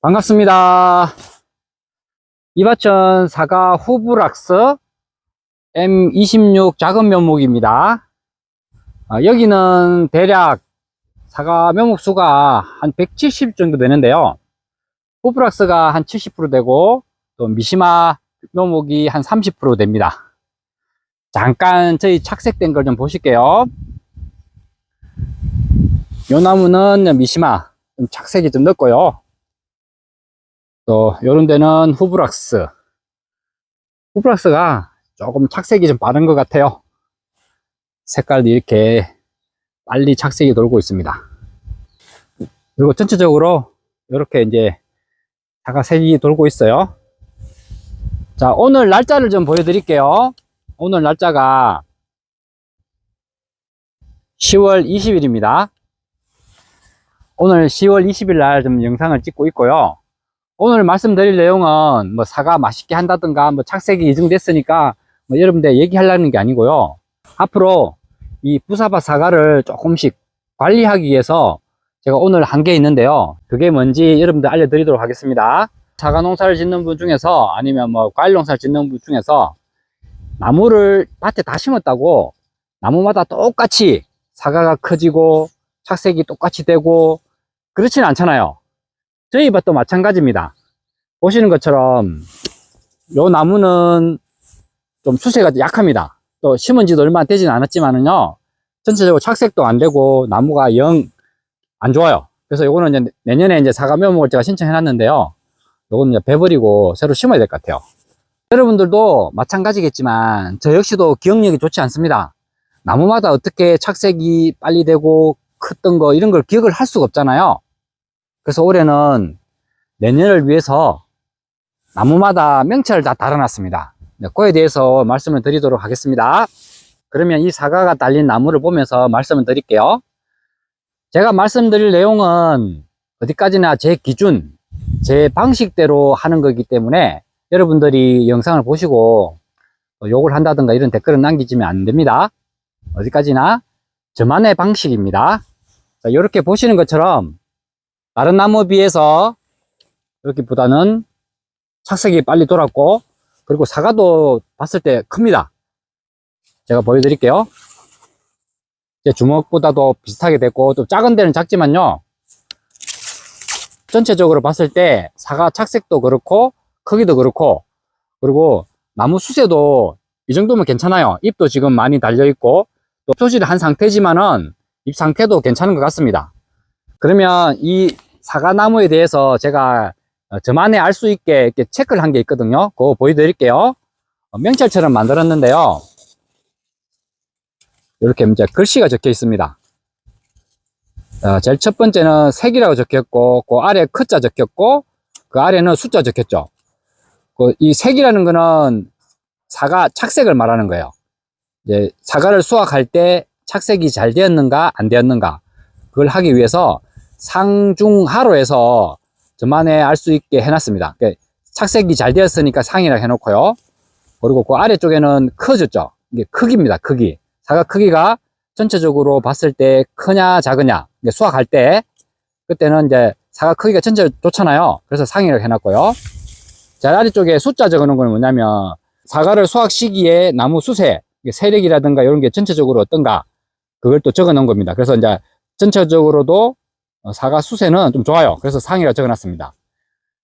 반갑습니다. 이바천 사과 후브락스 M26 작은 묘목입니다. 아, 여기는 대략 사과 묘목 수가 한 170 정도 되는데요. 후브락스가 한 70% 되고 또 미시마 묘목이 한 30% 됩니다. 잠깐 저희 착색된 걸 좀 보실게요. 요 나무는 미시마 좀 착색이 좀 늦고요. 또 요런 데는 후브락스. 후브락스가 조금 착색이 좀 빠른 것 같아요. 색깔도 이렇게 빨리 착색이 돌고 있습니다. 그리고 전체적으로 이렇게 이제 사과색이 돌고 있어요. 자 오늘 날짜를 좀 보여드릴게요. 오늘 날짜가 10월 20일입니다. 오늘 10월 20일 날 좀 영상을 찍고 있고요 오늘 말씀드릴 내용은 뭐 사과 맛있게 한다든가 뭐 착색이 이중됐으니까 뭐 여러분들 얘기하려는 게 아니고요. 앞으로 이 부사바 사과를 조금씩 관리하기 위해서 제가 오늘 한 게 있는데요. 그게 뭔지 여러분들 알려드리도록 하겠습니다. 사과 농사를 짓는 분 중에서 아니면 뭐 과일 농사를 짓는 분 중에서 나무를 밭에 다 심었다고 나무마다 똑같이 사과가 커지고 착색이 똑같이 되고 그렇지는 않잖아요. 저희 밭도 마찬가지입니다. 보시는 것처럼 요 나무는 좀 수세가 약합니다. 또 심은 지도 얼마 되진 않았지만은요. 전체적으로 착색도 안 되고 나무가 영 안 좋아요. 그래서 요거는 이제 내년에 이제 사과 묘목을 제가 신청해 놨는데요. 요거는 이제 베버리고 새로 심어야 될 것 같아요. 여러분들도 마찬가지겠지만 저 역시도 기억력이 좋지 않습니다. 나무마다 어떻게 착색이 빨리 되고 컸던 거 이런 걸 기억을 할 수가 없잖아요. 그래서 올해는 내년을 위해서 나무마다 명찰을 다 달아놨습니다. 네, 그에 대해서 말씀을 드리도록 하겠습니다. 그러면 이 사과가 달린 나무를 보면서 말씀을 드릴게요. 제가 말씀드릴 내용은 어디까지나 제 기준, 제 방식대로 하는 거기 때문에 여러분들이 영상을 보시고 욕을 한다든가 이런 댓글을 남기시면 안 됩니다. 어디까지나 저만의 방식입니다. 자, 이렇게 보시는 것처럼 다른 나무에 비해서 여기보다는 착색이 빨리 돌았고 그리고 사과도 봤을 때 큽니다. 제가 보여드릴게요. 제 주먹보다도 비슷하게 됐고 또 작은 데는 작지만요. 전체적으로 봤을 때 사과 착색도 그렇고 크기도 그렇고 그리고 나무 수세도 이 정도면 괜찮아요. 잎도 지금 많이 달려 있고 또 표시를 한 상태지만은 잎 상태도 괜찮은 것 같습니다. 그러면 이 사과나무에 대해서 제가 어, 저만의 알 수 있게 이렇게 체크를 한 게 있거든요. 그거 보여드릴게요. 어, 명찰처럼 만들었는데요. 이렇게 이제 글씨가 적혀 있습니다. 어, 제일 첫 번째는 색이라고 적혔고, 그 아래 크자 적혔고, 그 아래는 숫자 적혔죠. 그 이 색이라는 거는 사과 착색을 말하는 거예요. 이제 사과를 수확할 때 착색이 잘 되었는가, 안 되었는가, 그걸 하기 위해서 상중하로 해서 저만의 알 수 있게 해놨습니다. 그러니까 착색이 잘 되었으니까 상이라 해놓고요. 그리고 그 아래쪽에는 커졌죠. 이게 크기입니다. 크기. 사과 크기가 전체적으로 봤을 때 크냐 작으냐 수확할 때 그때는 이제 사과 크기가 전체 좋잖아요. 그래서 상이라고 해놨고요. 자 아래쪽에 숫자 적어놓은 건 뭐냐면 사과를 수확 시기에 나무 수세 세력이라든가 이런 게 전체적으로 어떤가 그걸 또 적어 놓은 겁니다. 그래서 이제 전체적으로도 어, 사과 수세는 좀 좋아요. 그래서 상이라고 적어놨습니다.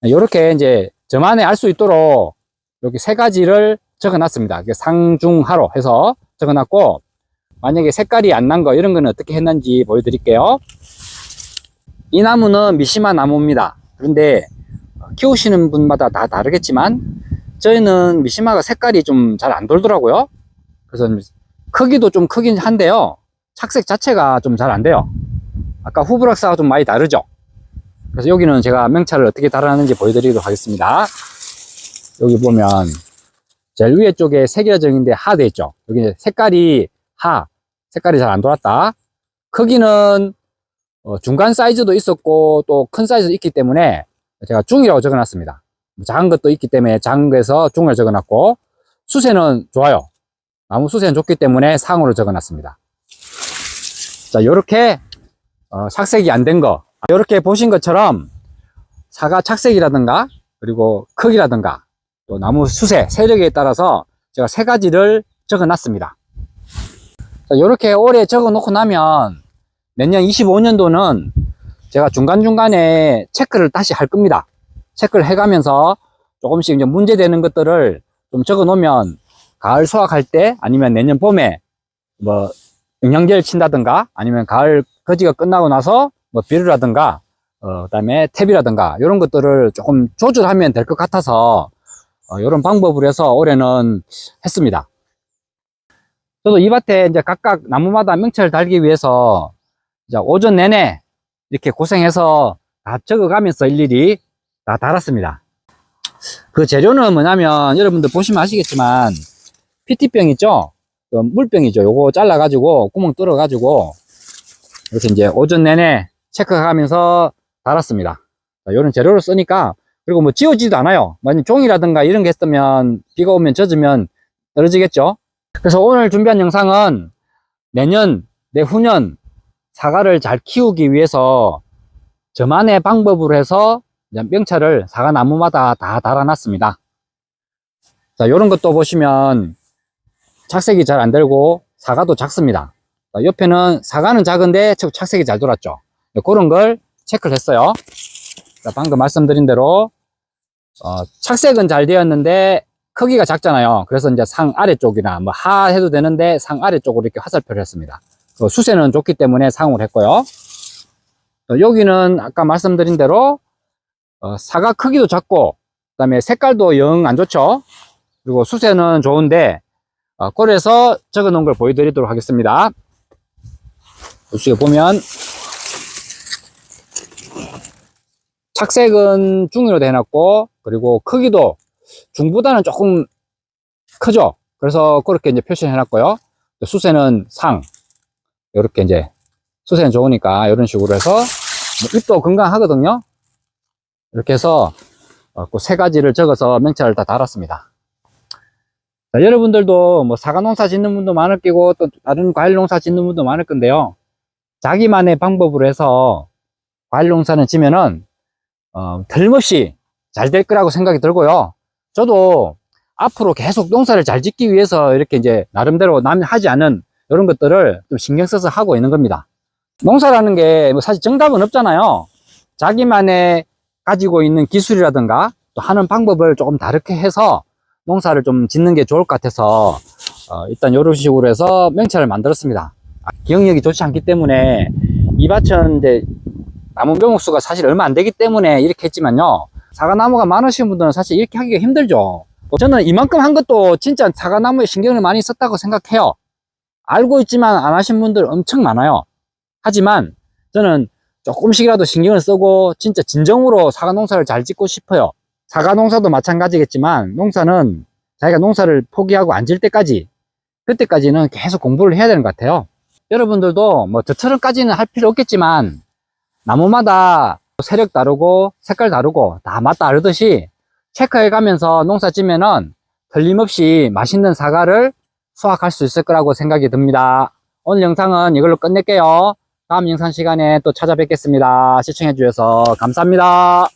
이렇게 이제 저만의 알수 있도록 이렇게 세 가지를 적어놨습니다. 상중하로 해서 적어놨고 만약에 색깔이 안 난 거 이런 거는 어떻게 했는지 보여드릴게요. 이 나무는 미시마 나무입니다. 그런데 키우시는 분마다 다 다르겠지만 저희는 미시마가 색깔이 좀 잘 안 돌더라고요. 그래서 크기도 좀 크긴 한데요. 착색 자체가 좀 잘 안 돼요. 아까 후브락사가 좀 많이 다르죠. 그래서 여기는 제가 명찰을 어떻게 달아놨는지 보여드리도록 하겠습니다. 여기 보면 제일 위에 쪽에 색이라 적인데 하돼 있죠. 여기 색깔이 하, 색깔이 잘 안 돌았다. 크기는 어, 중간 사이즈도 있었고 또 큰 사이즈도 있기 때문에 제가 중이라고 적어놨습니다. 작은 것도 있기 때문에 작은 거에서 중을 적어놨고 수세는 좋아요. 나무 수세는 좋기 때문에 상으로 적어놨습니다. 자, 요렇게 어, 착색이 안 된 거. 이렇게 보신 것처럼 사과 착색이라든가 그리고 크기라든가 또 나무 수세 세력에 따라서 제가 세 가지를 적어 놨습니다. 이렇게 올해 적어 놓고 나면 내년 25년도는 제가 중간중간에 체크를 다시 할 겁니다. 체크를 해 가면서 조금씩 이제 문제되는 것들을 좀 적어 놓으면 가을 수확할 때 아니면 내년 봄에 뭐 영양제를 친다든가 아니면 가을 거지가 끝나고 나서 뭐 비료라든가 어, 그다음에 탭이라든가 이런 것들을 조금 조절하면 될 것 같아서 어, 이런 방법을 해서 올해는 했습니다. 저도 이 밭에 이제 각각 나무마다 명찰을 달기 위해서 이제 오전 내내 이렇게 고생해서 다 적어가면서 일일이 다 달았습니다. 그 재료는 뭐냐면 여러분들 보시면 아시겠지만 PT병 있죠? 그 물병이죠. 요거 잘라가지고 구멍 뚫어가지고 이렇게 이제 오전 내내 체크하면서 달았습니다. 이런 재료를 쓰니까 그리고 뭐 지워지지도 않아요. 만약 종이라든가 이런 게 있으면 비가 오면 젖으면 떨어지겠죠. 그래서 오늘 준비한 영상은 내년, 내후년 사과를 잘 키우기 위해서 저만의 방법으로 해서 이제 명찰을 사과 나무마다 다 달아놨습니다. 자, 요런 것도 보시면 착색이 잘 안 되고 사과도 작습니다. 자, 옆에는 사과는 작은데 착색이 잘 돌았죠. 네, 그런 걸 체크를 했어요. 자, 방금 말씀드린 대로 어, 착색은 잘 되었는데 크기가 작잖아요. 그래서 이제 상 아래쪽이나 뭐 하 해도 되는데 상 아래쪽으로 이렇게 화살표를 했습니다. 그 수세는 좋기 때문에 상을 했고요. 어, 여기는 아까 말씀드린 대로 어, 사과 크기도 작고 그 다음에 색깔도 영 안 좋죠. 그리고 수세는 좋은데 어, 꼴에서 적어 놓은 걸 보여드리도록 하겠습니다. 보시게 보면 착색은 중으로 해놨고 그리고 크기도 중보다는 조금 크죠. 그래서 그렇게 이제 표시해놨고요. 수세는 상 이렇게 이제 수세는 좋으니까 이런 식으로 해서 뭐 잎도 건강하거든요. 이렇게 해서 어, 그세 가지를 적어서 명찰을 다 달았습니다. 자, 여러분들도 뭐 사과 농사 짓는 분도 많을 거고 또 다른 과일 농사 짓는 분도 많을 건데요. 자기만의 방법으로 해서 과일 농사는 지면은 어, 틀림없이 잘 될 거라고 생각이 들고요. 저도 앞으로 계속 농사를 잘 짓기 위해서 이렇게 이제 나름대로 남이 하지 않은 이런 것들을 좀 신경 써서 하고 있는 겁니다. 농사라는 게 뭐 사실 정답은 없잖아요. 자기만의 가지고 있는 기술이라든가 또 하는 방법을 조금 다르게 해서 농사를 좀 짓는 게 좋을 것 같아서 어, 일단 이런 식으로 해서 명찰을 만들었습니다. 아, 기억력이 좋지 않기 때문에 이 밭은 이제 나무 묘목수가 사실 얼마 안 되기 때문에 이렇게 했지만요. 사과나무가 많으신 분들은 사실 이렇게 하기가 힘들죠. 뭐 저는 이만큼 한 것도 진짜 사과나무에 신경을 많이 썼다고 생각해요. 알고 있지만 안 하신 분들 엄청 많아요. 하지만 저는 조금씩이라도 신경을 쓰고 진짜 진정으로 사과 농사를 잘 짓고 싶어요. 사과 농사도 마찬가지겠지만 농사는 자기가 농사를 포기하고 앉을 때까지 그때까지는 계속 공부를 해야 되는 것 같아요. 여러분들도 뭐 저처럼까지는 할 필요 없겠지만 나무마다 세력 다르고 색깔 다르고 다 맛 다르듯이 체크해 가면서 농사 지면은 틀림없이 맛있는 사과를 수확할 수 있을 거라고 생각이 듭니다. 오늘 영상은 이걸로 끝낼게요. 다음 영상 시간에 또 찾아뵙겠습니다. 시청해 주셔서 감사합니다.